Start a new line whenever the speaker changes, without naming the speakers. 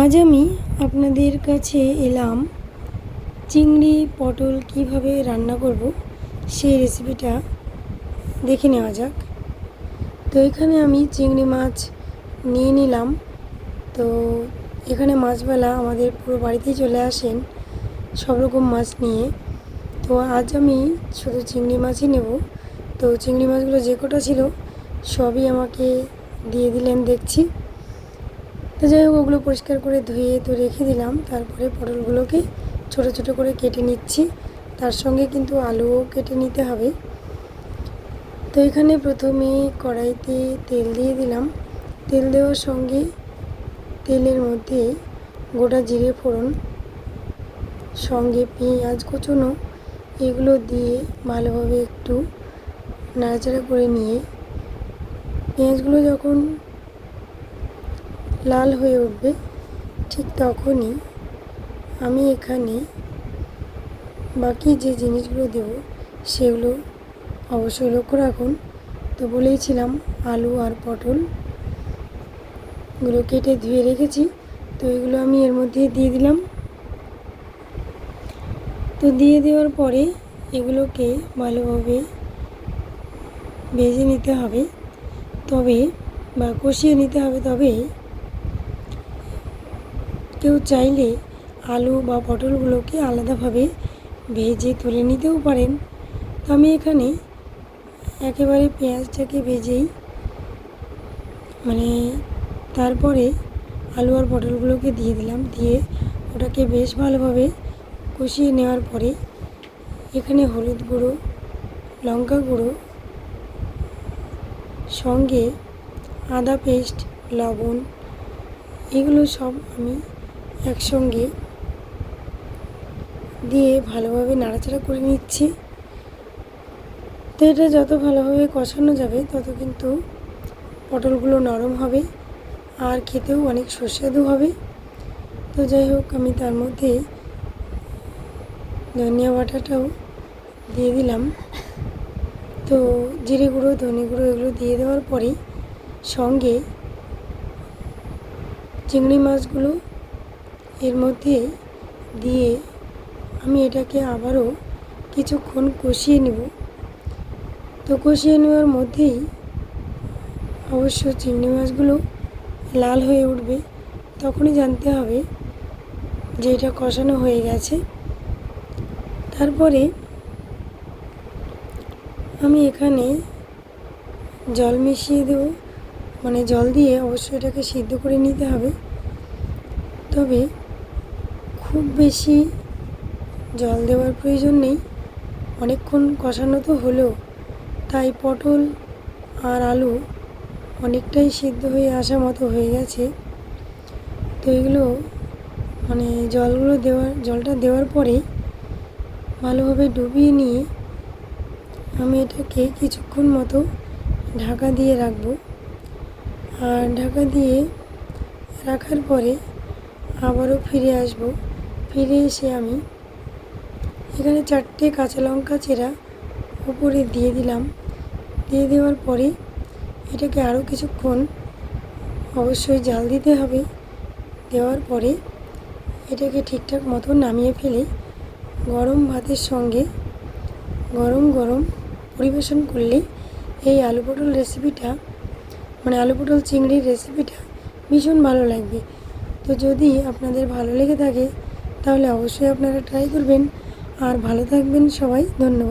আজ আমি আপনাদের কাছে এলাম চিংড়ি, পটল কীভাবে রান্না করব সেই রেসিপিটা দেখে নেওয়া যাক। তো এখানে আমি চিংড়ি মাছ নিয়ে নিলাম। তো এখানে মাছবেলা আমাদের পুরো বাড়িতেই চলে আসেন সব রকম মাছ নিয়ে। তো আজ আমি শুধু চিংড়ি মাছই নেব। তো চিংড়ি মাছগুলো যে কটা ছিল সবই আমাকে দিয়ে দিলেন দেখছি। তো যাই হোক, ওগুলো পরিষ্কার করে ধুয়ে তো রেখে দিলাম। তারপরে পটলগুলোকে ছোট ছোট করে কেটে নিচ্ছি। তার সঙ্গে কিন্তু আলুও কেটে নিতে হবে। তো এখানে প্রথমে কড়াইতে তেল দিয়ে দিলাম। তেল দেওয়ার সঙ্গে তেলের মধ্যে গোটা জিরে ফোড়ন, সঙ্গে পেঁয়াজ কুচনো, এগুলো দিয়ে ভালোভাবে একটু নাড়াচাড়া করে নিয়ে, পেঁয়াজগুলো যখন লাল হয়ে উঠবে, ঠিক তখনই আমি এখানে বাকি যে জিনিসগুলো দেব, সেগুলো অবশ্যই লক্ষ্য রাখুন। তো বলেইছিলাম আলু আর পটলগুলো কেটে ধুয়ে রেখেছি, তো এগুলো আমি এর মধ্যে দিয়ে দিলাম। তো দিয়ে দেওয়ার পরে এগুলোকে ভালোভাবে ভেজে নিতে হবে, তবে বা কষিয়ে নিতে হবে তবে কেউ চাইলে আলু বা পটলগুলোকে আলাদাভাবে ভেজে তুলে নিতেও পারেন। তো আমি এখানে একেবারে পেঁয়াজটাকে ভেজেই মানে তারপরে আলু আর পটলগুলোকে দিয়ে দিলাম। দিয়ে ওটাকে বেশ ভালোভাবে কষিয়ে নেওয়ার পরে এখানে হলুদ গুঁড়ো, লঙ্কা গুঁড়ো, সঙ্গে আদা পেস্ট, লবণ, এগুলো সব আমি একসঙ্গে দিয়ে ভালোভাবে নাড়াচাড়া করে নিচ্ছি। তো এটা যত ভালোভাবে কষানো যাবে, তত কিন্তু পটলগুলো নরম হবে আর খেতেও অনেক সুস্বাদু হবে। তো যাই হোক, আমি তার মধ্যে ধনিয়া বাটাটাও দিয়ে দিলাম। তো জিরে গুঁড়ো, ধনে গুঁড়ো এগুলো দিয়ে দেওয়ার পরে সঙ্গে চিংড়ি মাছগুলো এর মধ্যে দিয়ে আমি এটাকে আবারও কিছুক্ষণ কষিয়ে নেব। তো কষিয়ে নেওয়ার মধ্যেই অবশ্য চিংড়ি মাছগুলো লাল হয়ে উঠবে, তখনই জানতে হবে যে এটা কষানো হয়ে গেছে। তারপরে আমি এখানে জল মিশিয়ে দেব মানে জল দিয়ে অবশ্যই এটাকে সিদ্ধ করে নিতে হবে। তবে খুব বেশি জল দেওয়ার প্রয়োজন নেই। অনেকক্ষণ কষানো তো হলো, তাই পটল আর আলু অনেকটাই সিদ্ধ হয়ে আসা মতো হয়ে গেছে। তো এগুলো মানে জলগুলো দেওয়ার, জলটা দেওয়ার পরে ভালোভাবে ডুবিয়ে নিয়ে আমি এটাকে কিছুক্ষণ মতো ঢাকা দিয়ে রাখব। আর ঢাকা দিয়ে রাখার পরে আবারও ফিরে আসব। ফিরে এসে আমি এখানে চারটে কাঁচা লঙ্কা চেরা উপরে দিয়ে দিলাম। দিয়ে দেওয়ার পরে এটাকে আরও কিছুক্ষণ অবশ্যই জাল দিতে হবে। দেওয়ার পরে এটাকে ঠিকঠাক মতো নামিয়ে ফেলে গরম ভাতের সঙ্গে গরম গরম পরিবেশন করলে এই আলু পটল রেসিপিটা মানে আলু পটল চিংড়ির রেসিপিটা ভীষণ ভালো লাগবে। তো যদি আপনাদের ভালো লেগে থাকে তাহলে অবশ্যই আপনারা ট্রাই করবেন। আর ভালো থাকবেন সবাই ধন্যবাদ।